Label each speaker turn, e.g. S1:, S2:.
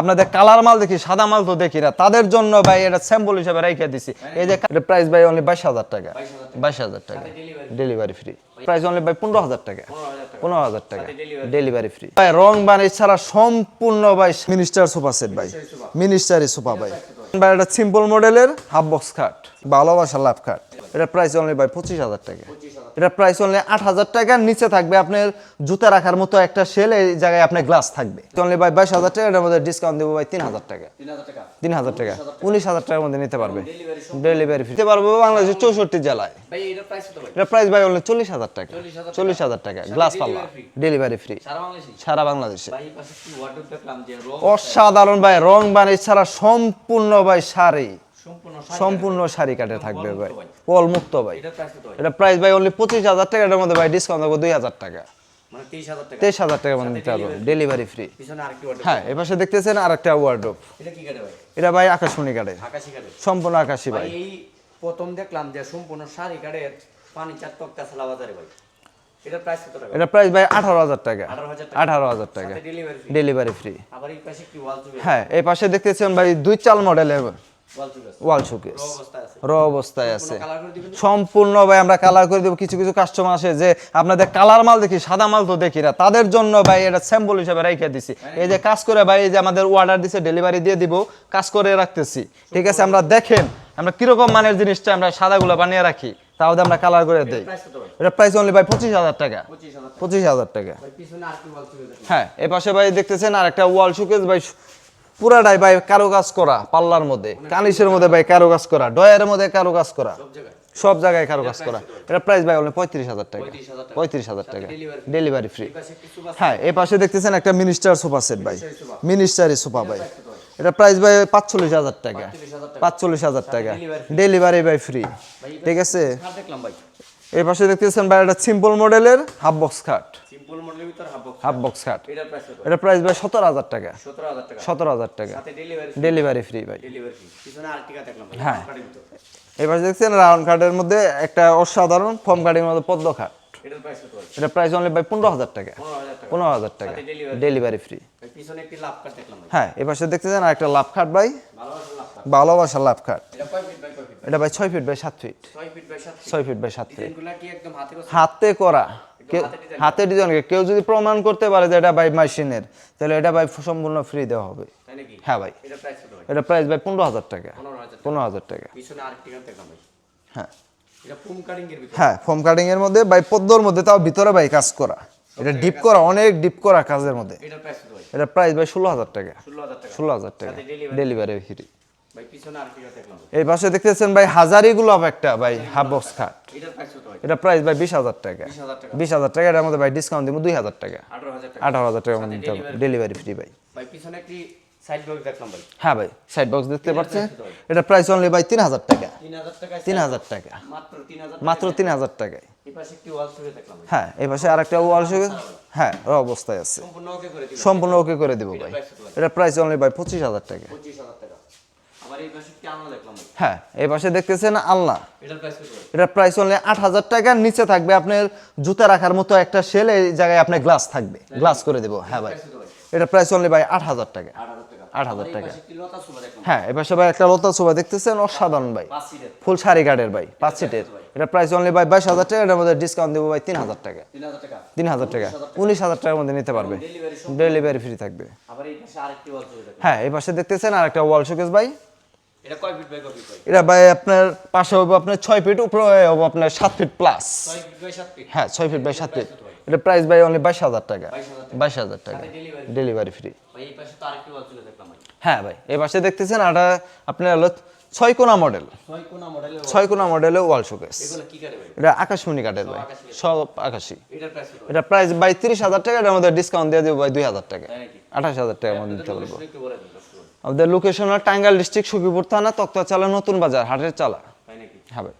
S1: আপনাদের কালার মাল দেখি সাদা মাল তো দেখি না। তাদের জন্য ভাই এটা স্যাম্পল হিসেবে রেখে দিছি। এই যে প্রাইস ভাই অনলি বাইশ হাজার টাকা। বাইশ হাজার টাকা। ডেলিভারি ফ্রি প্রাইস অনলি ভাই পনেরো হাজার টাকা। পনেরো হাজার টাকা। ডেলিভারি ফ্রি ভাই রং বানিশ ছাড়া সম্পূর্ণ ভাই মিনিস্টার সোফা সেট ভাই। মিনিস্টারি সোফা ভাই। ভাই এটা সিম্পল মডেলের হাফ বক্স খাট ভালোবাসা লাভ খাট এটা প্রাইস অনলি ভাই পঁচিশ হাজার টাকা। এটা প্রাইস অনলি আট হাজার টাকার নিচে থাকবে আপনার জুতা রাখার মতো একটা সেল এই জায়গায় আপনার গ্লাস থাকবে। অনলি ভাই বাইশ হাজার টাকা এটার মধ্যে ডিসকাউন্ট দেবো ভাই তিন হাজার টাকা।
S2: তিন হাজার টাকা?
S1: উনিশ হাজার টাকার মধ্যে নিতে পারবে। ডেলিভারি ফ্রি নিতে পারব বাংলাদেশের চৌষট্টি জেলায়। এটা প্রাইস ভাই? অনলি চল্লিশ হাজার টাকা। চল্লিশ হাজার টাকা। গ্লাস পাল্লা ডেলিভারি ফ্রি
S2: সারা বাংলাদেশে?
S1: অসাধারণ ভাই রং বানিশ ছাড়া সম্পূর্ণ ভাই শাড়ি।
S2: সম্পূর্ণ
S1: শাড়ি কাটে। থাকবে ভাই। পল মুক্ত ভাই? এটা প্রাইস ভাই অনলি পঁচিশ হাজার টাকা। এটার মধ্যে ভাই ডিসকাউন্ট দেবো দুই হাজার টাকা।
S2: মানে তেইশ হাজার টাকা।
S1: মানে নিতে পারব ডেলিভারি ফ্রি হ্যাঁ এপাশে দেখতেছেন আর একটা ওয়ার্ড্রোপ
S2: এটা ভাই?
S1: এটা ভাই আকাশমণি কাটে। সম্পূর্ণ আকাশি
S2: ভাই। প্রথম দেখলাম যে সম্পূর্ণ শাড়ি কাটের পানি চার তক্তা সালা বাজারে ভাই।
S1: এটা প্রাইস ভাই আঠারো হাজার টাকা। আঠারো হাজার টাকা।
S2: ডেলিভারি ফ্রি
S1: হ্যাঁ এই পাশে দেখতেছেন ভাই দুই চাল মডেল মডেলের
S2: ওয়াল
S1: শোকেস
S2: র অবস্থায় আছে।
S1: সম্পূর্ণ ভাই আমরা কালার করে দেবো। কিছু কিছু কাস্টমার আসে যে আপনাদের কালার মাল দেখি সাদা মাল তো দেখি না। তাদের জন্য ভাই এটা স্যাম্পল হিসেবে রেখে দিছি। এই যে কাজ করে ভাই এই যে আমাদের অর্ডার দিছে ডেলিভারি দিয়ে দিব কাজ করে রাখতেছি। ঠিক আছে আমরা দেখেন আমরা কীরকম মানের জিনিসটা আমরা সাদাগুলো বানিয়ে রাখি দিয়ে আমরা কালার করে দেই। এটা প্রাইস অনলি ভাই পঁচিশ হাজার টাকা।
S2: পঁচিশ হাজার টাকা।
S1: হ্যাঁ এ পাশে ভাই দেখতেছেন আর একটা ওয়াল শোকেস ভাই পুরাটাই ভাই কারও কাজ করা পাল্লার মধ্যে কানিসের মধ্যে ভাই কারও কাজ করা ডয়ের মধ্যে কারও কাজ করা
S2: সব জায়গায়
S1: কারও। কাজ করা এটা প্রাইস ভাই অনলি পঁয়ত্রিশ হাজার টাকা। পঁয়ত্রিশ হাজার টাকা। ডেলিভারি ফ্রি হ্যাঁ এই পাশে দেখতেছেন একটা মিনিস্টার সোফা সেট ভাই। মিনিস্টারি সোফা ভাই। এটা প্রাইস ভাই পাঁচচল্লিশ হাজার টাকা। পাঁচচল্লিশ হাজার টাকা। ডেলিভারি ভাই ফ্রি ঠিক আছে? এই পাশে দেখতেছেন ভাই একটা সিম্পল মডেলের হাফ বক্স খাট
S2: সিম্পল মডেলের ভিতর হাফ বক্স
S1: হাফ বক্স খাট
S2: এটার প্রাইস কত?
S1: এটা প্রাইস ভাই সতেরো হাজার টাকা।
S2: সতেরো হাজার টাকা।
S1: সতেরো হাজার টাকা।
S2: সাথে ডেলিভারি
S1: ডেলিভারি ফ্রি ভাই।
S2: ডেলিভারি ফি পিছনে আর টিকা দেখলাম
S1: হ্যাঁ।
S2: খাটের ভিতর।
S1: এবার দেখছেন রাউন্ড কার্ডের মধ্যে একটা অসাধারণ ফর্ম কার্ডের মধ্যে পদ্ম খাট
S2: এটার প্রাইস কত
S1: এটা প্রাইস অনলি ভাই পনেরো হাজার টাকা।
S2: পনেরো হাজার টাকা।
S1: ডেলিভারি ফ্রি
S2: পিছনে একটি লাভ কাট দেখলাম ভাই।
S1: হ্যাঁ এবার দেখতেছেন আর একটা লাভ খাট ভাই।
S2: ভালোবাসা লাভ
S1: খাট
S2: এটা
S1: ভাই ছয় ফিট বাই সাত ফিট
S2: ছয় ফিট বাই সাত ফিট হাতে
S1: করা?
S2: হাতে
S1: ডিজাইন কেউ যদি প্রমাণ করতে পারে যে এটা ভাই মেশিনের তাহলে এটা ভাই সম্পূর্ণ ফ্রি দেওয়া হবে। হ্যাঁ ভাই।
S2: এটা প্রাইস ভাই?
S1: পনেরো হাজার টাকা।
S2: পনেরো হাজার টাকা।
S1: হ্যাঁ। হ্যাঁ ফোম কাটিং এর মধ্যে ভাই পদ্মর মধ্যে তাও ভিতরে ভাই কাজ করা। এটা ডিপ করা অনেক ডিপ করা কাজের মধ্যে। এটা প্রাইস ভাই ষোলো হাজার টাকা।
S2: ষোলো হাজার টাকা।
S1: ডেলিভারি ফ্রি এই পাশে দেখতেছেন ভাই হাজারি গোলাপ একটা ভাই হাফ বক্স খাট। এটা প্রাইস ভাই? বিশ হাজার টাকা।
S2: বিশ হাজার টাকা।
S1: এটার মধ্যে ভাই ডিসকাউন্ট দিব দুই হাজার টাকা।
S2: আঠারো হাজার টাকা।
S1: ডেলিভারি ফ্রি ভাই।
S2: পিছনে একটি
S1: হ্যাঁ ভাই সাইড বক্স দেখতে পাচ্ছেন? এটা প্রাইস অনলি ভাই তিন হাজার টাকা।
S2: তিন হাজার টাকা। মাত্র তিন হাজার
S1: টাকায়।
S2: একটি
S1: হ্যাঁ এই পাশে আরেকটা ওয়াল শুয়ে হ্যাঁ ও অবস্থায় আছে।
S2: সম্পূর্ণ ওকে করে
S1: দেবো ভাই।
S2: ভাই?
S1: এটা প্রাইস অনলি ভাই পঁচিশ হাজার টাকা। হ্যাঁ এই পাশে দেখতেছেন আলনা
S2: এটার প্রাইস
S1: অনলি আট হাজার টাকার নিচে থাকবে আপনার জুতা রাখার মতো একটা সেল এই জায়গায় আপনার গ্লাস থাকবে। গ্লাস করে দেবো। হ্যাঁ ভাই। এটা প্রাইস অনলি ভাই? আট হাজার টাকা।
S2: আট হাজার টাকা।
S1: হ্যাঁ এবার সবাই একটা লতা সোফা দেখতেছেন অসাধারণ ভাই। ফুল শাড়ি কার্ডের ভাই পাঁচ সিটের এটা প্রাইস অনলি ভাই? বাইশ হাজার টাকা এটার মধ্যে ডিসকাউন্ট দেবো ভাই তিন হাজার টাকা।
S2: তিন হাজার টাকা?
S1: উনিশ হাজার টাকার মধ্যে নিতে পারবে।
S2: ডেলিভারি
S1: ফ্রি থাকবে।
S2: সুরে
S1: হ্যাঁ এই পাশে দেখতেছেন আর একটা ওয়াল শোকেস ভাই।
S2: এটা কয় ফিট বাই কয় ফিট ভাই?
S1: এটা ভাই আপনার পাশে হবে আপনার ছয় ফিট উপরে হবে আপনার সাত ফিট প্লাস
S2: ছয় ফিট বাই সাত ফিট
S1: হ্যাঁ ছয় ফিট বাই সাত ফিট এটা প্রাইস ভাই অনলি বাইশ হাজার টাকা। বাইশ হাজার টাকা। ডেলিভারি ফ্রি হ্যাঁ ভাই এই পাশে দেখতেছেন আপনার হলো ছয় কোনা মডেল
S2: ছয় কোনা মডেলের
S1: ওয়াল শোকেস
S2: কাটে
S1: এটা আকাশমণি কাঠের ভাই। সব আকাশি।
S2: এটার প্রাইস ভাই?
S1: এটা প্রাইস বাই তিরিশ হাজার টাকা এটার মধ্যে ডিসকাউন্ট দিয়ে দেবো ভাই দুই হাজার টাকা। আঠাশ হাজার টাকার মধ্যে দিতে পারব। আমাদের লোকেশন টাঙ্গাইল ডিস্ট্রিক্ট সুবিপুর থানা তক্তা চালা নতুন বাজার হাটের চালা। হ্যাঁ ভাই